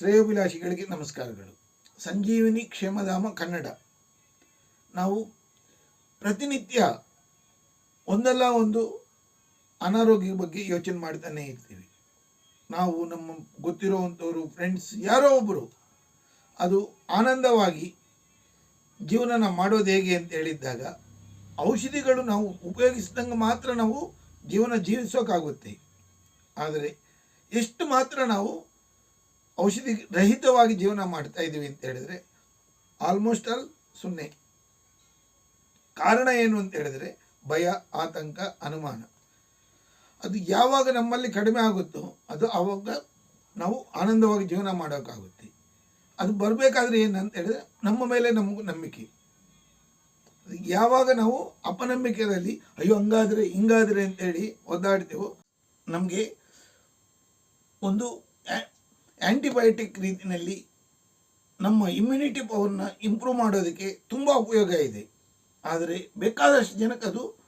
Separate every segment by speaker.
Speaker 1: ಶ್ರೇಯೋಭಿಲಾಷಿಗಳಿಗೆ ನಮಸ್ಕಾರಗಳು. ಸಂಜೀವಿನಿ ಕ್ಷೇಮಧಾಮ ಕನ್ನಡ. ನಾವು ಪ್ರತಿನಿತ್ಯ ಒಂದಲ್ಲ ಒಂದು ಅನಾರೋಗ್ಯ ಬಗ್ಗೆ ಯೋಚನೆ ಮಾಡ್ತಾನೆ ಇರ್ತೀವಿ. ನಾವು ನಮ್ಮ ಗೊತ್ತಿರೋವಂಥವ್ರು ಫ್ರೆಂಡ್ಸ್ ಯಾರೋ ಒಬ್ಬರು ಅದು ಆನಂದವಾಗಿ ಜೀವನನ ಮಾಡೋದು ಹೇಗೆ ಅಂತ ಹೇಳಿದ್ದಾಗ ಔಷಧಿಗಳು ನಾವು ಉಪಯೋಗಿಸಿದಂಗೆ ಮಾತ್ರ ನಾವು ಜೀವನ ಜೀವಿಸೋಕ್ಕಾಗುತ್ತೆ ಆದರೆ ಎಷ್ಟು ಮಾತ್ರ ನಾವು ಔಷಧಿ ರಹಿತವಾಗಿ ಜೀವನ ಮಾಡ್ತಾ ಇದ್ದೀವಿ ಅಂತ ಹೇಳಿದರೆ ಆಲ್ಮೋಸ್ಟ್ ಆಲ್ ಸೊನ್ನೆ. ಕಾರಣ ಏನು ಅಂತ ಹೇಳಿದರೆ ಭಯ, ಆತಂಕ, ಅನುಮಾನ. ಅದು ಯಾವಾಗ ನಮ್ಮಲ್ಲಿ ಕಡಿಮೆ ಆಗುತ್ತೋ ಅದು ಆವಾಗ ನಾವು ಆನಂದವಾಗಿ ಜೀವನ ಮಾಡೋಕ್ಕಾಗುತ್ತೆ. ಅದು ಬರಬೇಕಾದ್ರೆ ಏನಂತ ಹೇಳಿದ್ರೆ ನಮ್ಮ ಮೇಲೆ ನಮಗೂ ನಂಬಿಕೆ. ಯಾವಾಗ ನಾವು ಅಪನಂಬಿಕೆಯಲ್ಲಿ ಅಯ್ಯೋ ಹಂಗಾದರೆ ಹಿಂಗಾದರೆ ಅಂತೇಳಿ ಒದ್ದಾಡ್ತೇವೋ ನಮಗೆ ಒಂದು ಆ್ಯಂಟಿಬಯೋಟಿಕ್ ರೀತಿಯಲ್ಲಿ ನಮ್ಮ ಇಮ್ಯುನಿಟಿ ಪವರ್ನ ಇಂಪ್ರೂವ್ ಮಾಡೋದಕ್ಕೆ ತುಂಬ ಉಪಯೋಗ ಇದೆ. ಆದರೆ ಬೇಕಾದಷ್ಟು ಜನಕ್ಕೆ ಅದು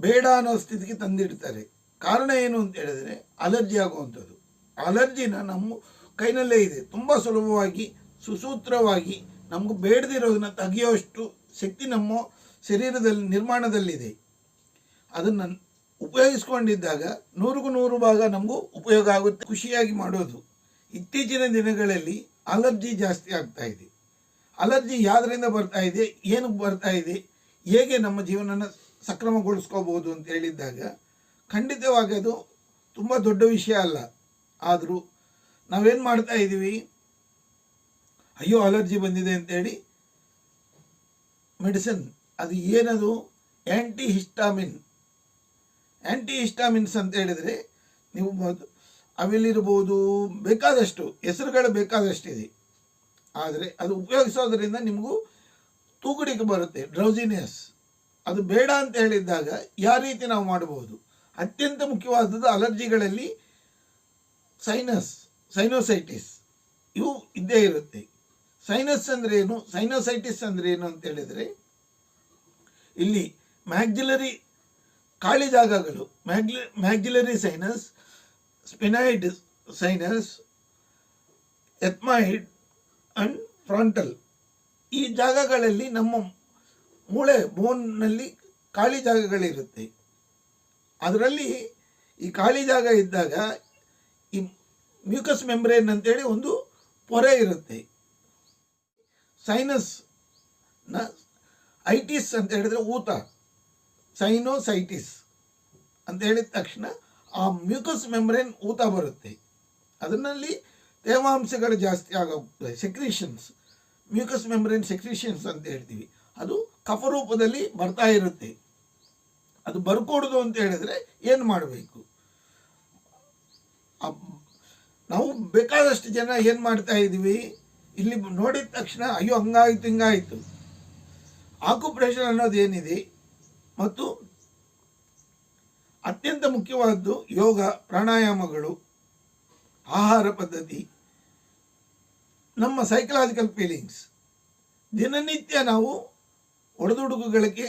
Speaker 1: ಬೇಡ ಅನ್ನೋ ಸ್ಥಿತಿಗೆ ತಂದಿಡ್ತಾರೆ. ಕಾರಣ ಏನು ಅಂತ ಹೇಳಿದರೆ ಅಲರ್ಜಿ ಆಗುವಂಥದ್ದು. ಅಲರ್ಜಿನ ನಮ್ಮ ಕೈನಲ್ಲೇ ಇದೆ. ತುಂಬ ಸುಲಭವಾಗಿ, ಸುಸೂತ್ರವಾಗಿ ನಮಗೂ ಬೇಡದಿರೋದನ್ನ ತೆಗೆಯುವಷ್ಟು ಶಕ್ತಿ ನಮ್ಮ ಶರೀರದಲ್ಲಿ, ನಿರ್ಮಾಣದಲ್ಲಿದೆ. ಅದನ್ನು ಉಪಯೋಗಿಸ್ಕೊಂಡಿದ್ದಾಗ ನೂರಿಗೂ ನೂರು ಭಾಗ ನಮಗೂ ಉಪಯೋಗ ಆಗುತ್ತೆ. ಖುಷಿಯಾಗಿ ಮಾಡೋದು. ಇತ್ತೀಚಿನ ದಿನಗಳಲ್ಲಿ ಅಲರ್ಜಿ ಜಾಸ್ತಿ ಆಗ್ತಾ ಇದೆ. ಅಲರ್ಜಿ ಯಾವುದರಿಂದ ಬರ್ತಾ ಇದೆ, ಏನು ಬರ್ತಾ ಇದೆ, ಹೇಗೆ ನಮ್ಮ ಜೀವನನ ಸಕ್ರಮಗೊಳಿಸ್ಕೋಬಹುದು ಅಂತ ಹೇಳಿದ್ದಾಗ ಖಂಡಿತವಾಗಿ ಅದು ತುಂಬ ದೊಡ್ಡ ವಿಷಯ ಅಲ್ಲ. ಆದರೂ ನಾವೇನು ಮಾಡ್ತಾ ಇದ್ದೀವಿ ಅಯ್ಯೋ, ಅಲರ್ಜಿ ಬಂದಿದೆ ಅಂತೇಳಿ ಮೆಡಿಸಿನ್, ಅದು ಏನದು? ಆ್ಯಂಟಿ ಹಿಸ್ಟಾಮಿನ್ ಆ್ಯಂಟಿ ಹಿಸ್ಟಾಮಿನ್ಸ್ ಅಂತ ಹೇಳಿದರೆ ನೀವು ಅವಿಲಿರ್ಬೋದು, ಬೇಕಾದಷ್ಟು, ಹೆಸರುಗಳು ಬೇಕಾದಷ್ಟಿದೆ. ಆದರೆ ಅದು ಉಪಯೋಗಿಸೋದ್ರಿಂದ ನಿಮಗೂ ತೂಗುಡಿಕೆ ಬರುತ್ತೆ ಡ್ರೌಸಿನೆಸ್ ಅದು ಬೇಡ ಅಂತ ಹೇಳಿದ್ದಾಗ ಯಾವ ರೀತಿ ನಾವು ಮಾಡಬಹುದು ಅತ್ಯಂತ ಮುಖ್ಯವಾದದ್ದು ಅಲರ್ಜಿಗಳಲ್ಲಿ ಸೈನಸ್ ಸೈನೋಸೈಟಿಸ್ ಇವು ಇದ್ದೇ ಇರುತ್ತೆ. ಸೈನಸ್ ಅಂದರೆ ಏನು? ಸೈನೋಸೈಟಿಸ್ ಅಂದರೆ ಏನು ಅಂತ ಹೇಳಿದರೆ, ಇಲ್ಲಿ ಮ್ಯಾಗ್ಜುಲರಿ ಖಾಲಿ ಜಾಗಗಳು ಮ್ಯಾಗ್ಲಿ maxillary sinus sphenoid sinus ethmoid and frontal ಈ ಜಾಗಗಳಲ್ಲಿ ನಮ್ಮ ಮೂಳೆ ಬೋನ್ನಲ್ಲಿ ಖಾಲಿ ಜಾಗಗಳಿರುತ್ತೆ. ಅದರಲ್ಲಿ ಈ ಖಾಲಿ ಜಾಗ ಇದ್ದಾಗ ಈ ಮ್ಯೂಕಸ್ ಮೆಂಬ್ರೇನ್ ಅಂತೇಳಿ ಒಂದು ಪೊರೆ ಇರುತ್ತೆ. ಸೈನಸ್ನ ಐಟಿಸ್ ಅಂತ ಹೇಳಿದರೆ ಊತ. ಸೈನೋಸೈಟಿಸ್ ಅಂತ ಹೇಳಿದ ತಕ್ಷಣ ಆ ಮ್ಯೂಕಸ್ ಮೆಂಬ್ರೇನ್ ಊತ ಬರುತ್ತೆ. ಅದರಲ್ಲಿ ತೇವಾಂಶಗಳು ಜಾಸ್ತಿ ಆಗೋಗ್ತದೆ. ಸೆಕ್ರಿಷನ್ಸ್ ಮ್ಯೂಕಸ್ ಮೆಂಬ್ರೇನ್ ಸೆಕ್ರಿಷನ್ಸ್ ಅಂತ ಹೇಳ್ತೀವಿ. ಅದು ಕಫರೂಪದಲ್ಲಿ ಬರ್ತಾ ಇರುತ್ತೆ. ಅದು ಬರ್ಕೊಡೋದು ಅಂತ ಹೇಳಿದ್ರೆ ಏನು ಮಾಡಬೇಕು? ನಾವು ಬೇಕಾದಷ್ಟು ಜನ ಏನು ಮಾಡ್ತಾ ಇದ್ದೀವಿ? ಇಲ್ಲಿ ನೋಡಿದ ತಕ್ಷಣ ಅಯ್ಯೋ ಹಂಗಾಯ್ತು ಹಿಂಗಾಯಿತು. ಆಕ್ಯುಪ್ರೆಷರ್ ಅನ್ನೋದು ಏನಿದೆ? ಮತ್ತು ಅತ್ಯಂತ ಮುಖ್ಯವಾದದ್ದು ಯೋಗ, ಪ್ರಾಣಾಯಾಮಗಳು, ಆಹಾರ ಪದ್ಧತಿ, ನಮ್ಮ ಸೈಕಲಾಜಿಕಲ್ ಫೀಲಿಂಗ್ಸ್ ದಿನನಿತ್ಯ ನಾವು ಒಡೆದುಡುಕುಗಳಿಗೆ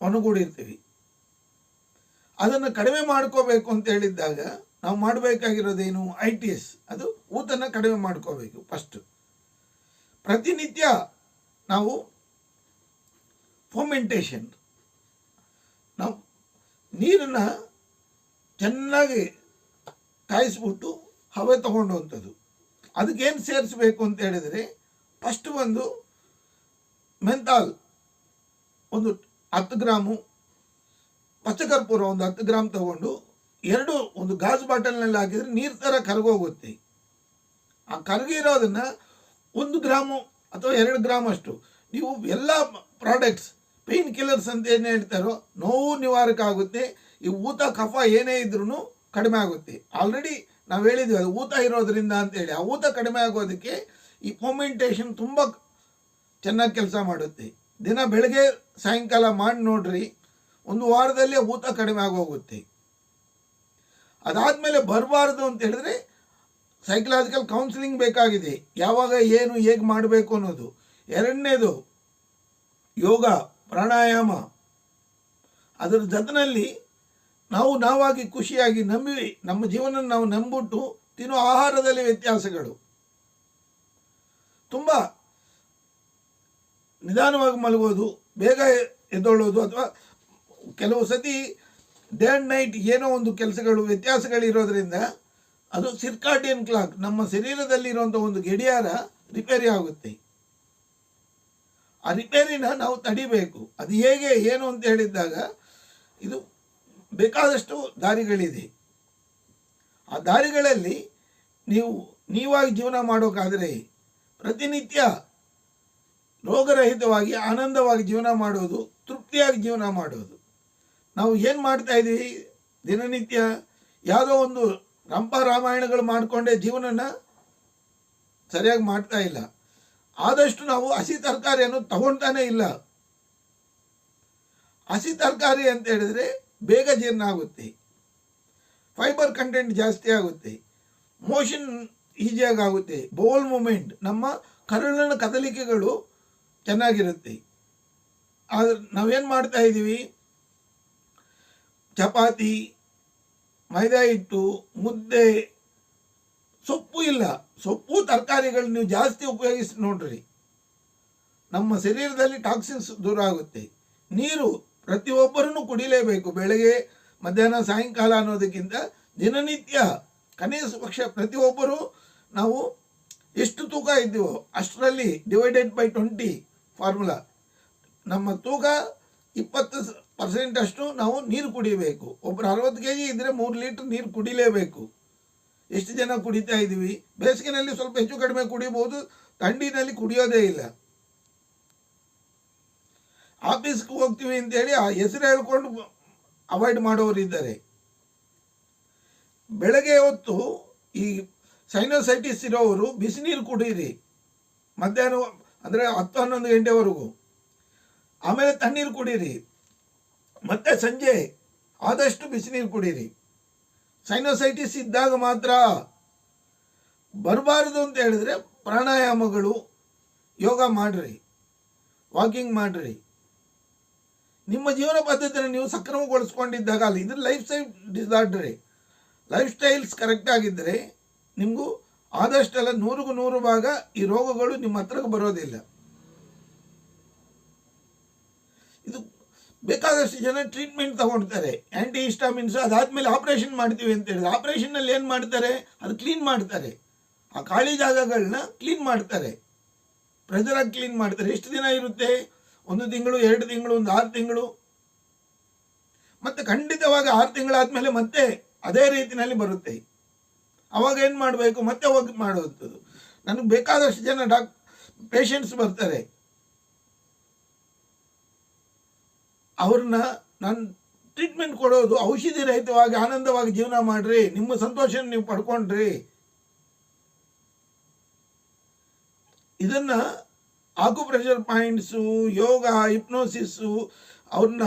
Speaker 1: ಒಣಗೂಡಿರ್ತೀವಿ ಅದನ್ನು ಕಡಿಮೆ ಮಾಡ್ಕೋಬೇಕು ಅಂತ ಹೇಳಿದ್ದಾಗ ನಾವು ಮಾಡಬೇಕಾಗಿರೋದೇನು? ಐ ಟಿ ಎಸ್ ಅದು ಊತನ ಕಡಿಮೆ ಮಾಡ್ಕೋಬೇಕು ಫಸ್ಟ್ ಪ್ರತಿನಿತ್ಯ ನಾವು ಫೋಮೆಂಟೇಷನ್ ನಾವು ನೀರನ್ನು ಚೆನ್ನಾಗಿ ಕಾಯಿಸ್ಬಿಟ್ಟು ಹವೆ ತಗೊಂಡುವಂಥದ್ದು ಅದಕ್ಕೇನು ಸೇರಿಸ್ಬೇಕು ಅಂತ ಹೇಳಿದರೆ ಫಸ್ಟ್ ಒಂದು ಮೆಂತಾಲ್ ಒಂದು ಹತ್ತು ಗ್ರಾಮು ಪಚ್ಚಕರ್ಪೂರ ಒಂದು ಹತ್ತು ಗ್ರಾಮ್ ತಗೊಂಡು ಎರಡು ಒಂದು ಗಾಜು ಬಾಟಲ್ನಲ್ಲಿ ಹಾಕಿದರೆ ನೀರು ಥರ ಕರಗೋಗುತ್ತೆ. ಆ ಕರಗಿರೋದನ್ನು ಒಂದು ಗ್ರಾಮು ಅಥವಾ ಎರಡು ಗ್ರಾಮ್ ಅಷ್ಟು ನೀವು ಎಲ್ಲ ಪ್ರಾಡಕ್ಟ್ಸ್ ಪೇಯ್ನ್ ಕಿಲ್ಲರ್ಸ್ ಅಂತ ಏನು ಹೇಳ್ತಾರೋ ನೋವು ನಿವಾರಕ ಆಗುತ್ತೆ. ಈ ಊತ, ಕಫ ಏನೇ ಇದ್ರೂ ಕಡಿಮೆ ಆಗುತ್ತೆ. ಆಲ್ರೆಡಿ ನಾವು ಹೇಳಿದ್ವಿ ಅದು ಊತ ಇರೋದ್ರಿಂದ ಅಂತೇಳಿ ಆ ಊತ ಕಡಿಮೆ ಆಗೋದಕ್ಕೆ ಈ ಫೋಮೆಂಟೇಷನ್ ತುಂಬ ಚೆನ್ನಾಗಿ ಕೆಲಸ ಮಾಡುತ್ತೆ. ದಿನ ಬೆಳಗ್ಗೆ ಸಾಯಂಕಾಲ ಮಾಡಿ ನೋಡ್ರಿ, ಒಂದು ವಾರದಲ್ಲಿ ಊತ ಕಡಿಮೆ ಆಗೋಗುತ್ತೆ. ಅದಾದಮೇಲೆ ಬರಬಾರ್ದು ಅಂತ ಹೇಳಿದ್ರೆ ಸೈಕಲಾಜಿಕಲ್ ಕೌನ್ಸಿಲಿಂಗ್ ಬೇಕಾಗಿದೆ. ಯಾವಾಗ, ಏನು, ಹೇಗೆ ಮಾಡಬೇಕು ಅನ್ನೋದು. ಎರಡನೇದು ಯೋಗ. ಪ್ರಾಣಾಯಾಮ. ಅದರ ಜೊತೆಯಲ್ಲಿ ನಾವು ನಾವಾಗಿ ಖುಷಿಯಾಗಿ ನಂಬಿ, ನಮ್ಮ ಜೀವನ ನಾವು ನಂಬಿಟ್ಟು ತಿನ್ನೋ ಆಹಾರದಲ್ಲಿ ವ್ಯತ್ಯಾಸಗಳು. ತುಂಬ ನಿಧಾನವಾಗಿ ಮಲಗೋದು, ಬೇಗ ಎದ್ದೊಳ್ಳೋದು ಅಥವಾ ಕೆಲವು ಸತಿ ಡೇ ಆ್ಯಂಡ್ ನೈಟ್ ಏನೋ ಒಂದು ಕೆಲಸಗಳು ವ್ಯತ್ಯಾಸಗಳಿರೋದ್ರಿಂದ ಅದು ಸಿರ್ಕಾಟಿಯನ್ ಕ್ಲಾಕ್ ನಮ್ಮ ಶರೀರದಲ್ಲಿರುವಂಥ ಒಂದು ಗಡಿಯಾರ ರಿಪೇರಿ ಆಗುತ್ತೆ. ಆ ರಿಪೇರಿನ ನಾವು ತಡಿಬೇಕು. ಅದು ಹೇಗೆ, ಏನು ಅಂತ ಹೇಳಿದ್ದಾಗ ಇದು ಬೇಕಾದಷ್ಟು ದಾರಿಗಳಿದೆ. ಆ ದಾರಿಗಳಲ್ಲಿ ನೀವು, ನೀವಾಗಿ ಜೀವನ ಮಾಡೋಕ್ಕಾದರೆ ಪ್ರತಿನಿತ್ಯ ರೋಗರಹಿತವಾಗಿ, ಆನಂದವಾಗಿ ಜೀವನ ಮಾಡೋದು, ತೃಪ್ತಿಯಾಗಿ ಜೀವನ ಮಾಡೋದು. ನಾವು ಏನು ಮಾಡ್ತಾ ಇದ್ದೀವಿ? ದಿನನಿತ್ಯ ಯಾವುದೋ ಒಂದು ರಂಪ ರಾಮಾಯಣಗಳು ಮಾಡಿಕೊಂಡೇ ಜೀವನನ ಸರಿಯಾಗಿ ಮಾಡ್ತಾ ಇಲ್ಲ. ಆದಷ್ಟು ನಾವು ಹಸಿ ತರಕಾರಿಯನ್ನು ತಗೊಳ್ತಾನೆ ಇಲ್ಲ. ಹಸಿ ತರಕಾರಿ ಅಂತ ಹೇಳಿದ್ರೆ ಬೇಗ ಜೀರ್ಣ ಆಗುತ್ತೆ. ಫೈಬರ್ ಕಂಟೆಂಟ್ ಜಾಸ್ತಿ ಆಗುತ್ತೆ. ಮೋಷನ್ ಈಸಿಯಾಗಿ ಆಗುತ್ತೆ. ಬೌಲ್ ಮೂಮೆಂಟ್ ನಮ್ಮ ಕರುಳಿನ ಕದಲಿಕೆಗಳು ಚೆನ್ನಾಗಿರುತ್ತೆ. ಆದರೆ ನಾವೇನು ಮಾಡ್ತಾ ಇದ್ದೀವಿ ಚಪಾತಿ, ಮೈದಾ ಹಿಟ್ಟು, ಮುದ್ದೆ ಸೊಪ್ಪು ಇಲ್ಲ. ಸೊಪ್ಪು, ತರಕಾರಿಗಳು ನೀವು ಜಾಸ್ತಿ ಉಪಯೋಗಿಸಿ ನೋಡ್ರಿ. ನಮ್ಮ ಶರೀರದಲ್ಲಿ ಟಾಕ್ಸಿನ್ಸ್ ದೂರ ಆಗುತ್ತೆ. ನೀರು ಪ್ರತಿಯೊಬ್ಬರನ್ನು ಕುಡಿಲೇಬೇಕು. ಬೆಳಗ್ಗೆ, ಮಧ್ಯಾಹ್ನ, ಸಾಯಂಕಾಲ ಅನ್ನೋದಕ್ಕಿಂತ ದಿನನಿತ್ಯ ಕನಿಷ್ಠ ಪಕ್ಷ ಪ್ರತಿಯೊಬ್ಬರು ನಾವು ಎಷ್ಟು ತೂಕ ಇದ್ದೀವೋ ಅಷ್ಟರಲ್ಲಿ ಡಿವೈಡೆಡ್ ಬೈ ಟ್ವೆಂಟಿ ಫಾರ್ಮುಲಾ ನಮ್ಮ ತೂಕ ಇಪ್ಪತ್ತು ಪರ್ಸೆಂಟ್ ಅಷ್ಟು ನಾವು ನೀರು ಕುಡಿಬೇಕು. ಒಬ್ಬರು ಅರವತ್ತು ಕೆ ಜಿ ಇದ್ದರೆ ಮೂರು ಲೀಟ್ರ್ ನೀರು ಕುಡಿಲೇಬೇಕು. ಎಷ್ಟು ಜನ ಕುಡಿತಾ ಇದ್ದೀವಿ? ಬೇಸಿಗೆನಲ್ಲಿ ಸ್ವಲ್ಪ ಹೆಚ್ಚು ಕಡಿಮೆ ಕುಡಿಯಬಹುದು ಥಂಡಿನಲ್ಲಿ ಕುಡಿಯೋದೇ ಇಲ್ಲ. ಆಫೀಸ್ಗೆ ಹೋಗ್ತೀವಿ ಅಂತೇಳಿ ಆ ಹೆಸರು ಹೇಳ್ಕೊಂಡು ಅವಾಯ್ಡ್ ಮಾಡೋರು ಇದ್ದಾರೆ ಬೆಳಗ್ಗೆ ಹೊತ್ತು ಈ ಸೈನೋಸೈಟಿಸ್ ಇರೋರು ಬಿಸಿನೀರು ಕುಡೀರಿ. ಮಧ್ಯಾಹ್ನ ಅಂದರೆ ಹತ್ತು ಹನ್ನೊಂದು ಗಂಟೆವರೆಗೂ. ಆಮೇಲೆ ತಣ್ಣೀರು ಕುಡೀರಿ. ಮತ್ತೆ ಸಂಜೆ ಆದಷ್ಟು ಬಿಸಿನೀರು ಕುಡೀರಿ. ಸೈನೋಸೈಟಿಸ್ ಇದ್ದಾಗ ಮಾತ್ರ ಬರಬಾರದು ಅಂತ ಹೇಳಿದ್ರೆ ಪ್ರಾಣಾಯಾಮಗಳು, ಯೋಗ ಮಾಡಿರಿ, ವಾಕಿಂಗ್ ಮಾಡಿರಿ. ನಿಮ್ಮ ಜೀವನ ಪದ್ಧತಿಯನ್ನು ನೀವು ಸಕ್ರಮಗೊಳಿಸ್ಕೊಂಡಿದ್ದಾಗ ಅಲ್ಲಿ ಇದ್ರ lifestyle ಡಿಸಾರ್ಡ್ರಿ. Lifestyles correct ಆಗಿದ್ದರೆ ನಿಮಗೂ ಆದಷ್ಟೆಲ್ಲ ನೂರಿಗೂ ನೂರು ಭಾಗ ಈ ರೋಗಗಳು ನಿಮ್ಮ ಹತ್ರಕ್ಕೆ ಬರೋದಿಲ್ಲ. ಇದು ಬೇಕಾದಷ್ಟು ಜನ ಟ್ರೀಟ್ಮೆಂಟ್ ತಗೊಳ್ತಾರೆ ಆ್ಯಂಟಿ ಹಿಸ್ಟಾಮಿನ್ಸ್ ಅದಾದಮೇಲೆ ಆಪ್ರೇಷನ್ ಮಾಡ್ತೀವಿ ಅಂತ ಹೇಳಿದ್ರೆ ಆಪ್ರೇಷನ್ನಲ್ಲಿ ಏನು ಮಾಡ್ತಾರೆ? ಅದು ಕ್ಲೀನ್ ಮಾಡ್ತಾರೆ. ಆ ಖಾಲಿ ಜಾಗಗಳನ್ನ ಕ್ಲೀನ್ ಮಾಡ್ತಾರೆ. ಪ್ರೆಜರಾಗಿ ಕ್ಲೀನ್ ಮಾಡ್ತಾರೆ. ಎಷ್ಟು ದಿನ ಇರುತ್ತೆ? ಒಂದು ತಿಂಗಳು, ಎರಡು ತಿಂಗಳು, ಒಂದು ಆರು ತಿಂಗಳು. ಮತ್ತು ಖಂಡಿತವಾಗಿ ಆರು ತಿಂಗಳಾದಮೇಲೆ ಮತ್ತೆ ಅದೇ ರೀತಿಯಲ್ಲಿ ಬರುತ್ತೆ. ಅವಾಗ ಏನು ಮಾಡಬೇಕು? ಮತ್ತೆ ಹೋಗಿ ಮಾಡುವಂಥದ್ದು ನನಗೆ ಬೇಕಾದಷ್ಟು ಜನ ಡಾಕ್ ಪೇಷಂಟ್ಸ್ ಬರ್ತಾರೆ. ಅವ್ರನ್ನ ನಾನು ಟ್ರೀಟ್ಮೆಂಟ್ ಕೊಡೋದು ಔಷಧಿ ರಹಿತವಾಗಿ ಆನಂದವಾಗಿ ಜೀವನ ಮಾಡ್ರಿ, ನಿಮ್ಮ ಸಂತೋಷ ನೀವು ಪಡ್ಕೊಂಡ್ರಿ. ಇದನ್ನ ಆಕುಪ್ರೆಷರ್ ಪಾಯಿಂಟ್ಸು ಯೋಗ ಹಿಪ್ನೋಸಿಸ್ಸು ಅವ್ರನ್ನ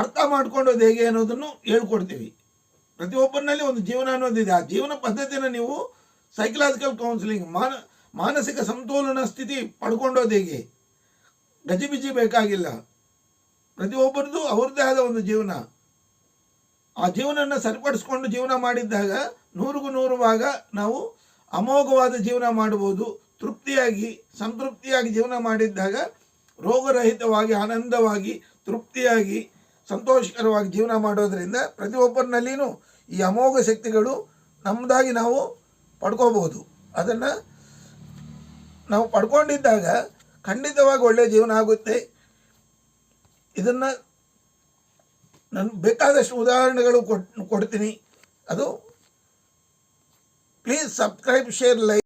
Speaker 1: ಅರ್ಥ ಮಾಡ್ಕೊಂಡೋದು ಹೇಗೆ ಅನ್ನೋದನ್ನು ಹೇಳ್ಕೊಡ್ತೀವಿ. ಪ್ರತಿಯೊಬ್ಬರಿನಲ್ಲಿ ಒಂದು ಜೀವನ ಅನ್ನೋದಿದೆ ಆ ಜೀವನ ಪದ್ಧತಿನ ನೀವು ಸೈಕಲಾಜಿಕಲ್ ಕೌನ್ಸಿಲಿಂಗ್ ಮಾನ, ಮಾನಸಿಕ ಸಮತೋಲನ ಸ್ಥಿತಿ ಪಡ್ಕೊಂಡೋದು ಹೇಗೆ? ಗಜಿಬಿಜಿ ಬೇಕಾಗಿಲ್ಲ. ಪ್ರತಿಯೊಬ್ಬರದ್ದು ಅವ್ರದ್ದೇ ಆದ ಒಂದು ಜೀವನ. ಆ ಜೀವನನ ಸರಿಪಡಿಸ್ಕೊಂಡು ಜೀವನ ಮಾಡಿದ್ದಾಗ ನೂರಿಗೂ ನೂರು ಭಾಗ ನಾವು ಅಮೋಘವಾದ ಜೀವನ ಮಾಡ್ಬೋದು ತೃಪ್ತಿಯಾಗಿ, ಸಂತೃಪ್ತಿಯಾಗಿ ಜೀವನ ಮಾಡಿದ್ದಾಗ ರೋಗರಹಿತವಾಗಿ, ಆನಂದವಾಗಿ, ತೃಪ್ತಿಯಾಗಿ, ಸಂತೋಷಕರವಾಗಿ ಜೀವನ ಮಾಡೋದರಿಂದ ಪ್ರತಿಯೊಬ್ಬರಿನಲ್ಲಿನೂ ಈ ಅಮೋಘ ಶಕ್ತಿಗಳು ನಮ್ಮದಾಗಿ ನಾವು ಪಡ್ಕೋಬೋದು ಅದನ್ನು ನಾವು ಪಡ್ಕೊಂಡಿದ್ದಾಗ ಖಂಡಿತವಾಗಿ ಒಳ್ಳೆಯ ಜೀವನ ಆಗುತ್ತೆ. ಇದನ್ನು ನಾನು ಬೇಕಾದಷ್ಟು ಉದಾಹರಣೆಗಳು ಕೊಡ್ತೀನಿ. ಅದು ಪ್ಲೀಸ್ ಸಬ್ಸ್ಕ್ರೈಬ್ ಶೇರ್ ಲೈಕ್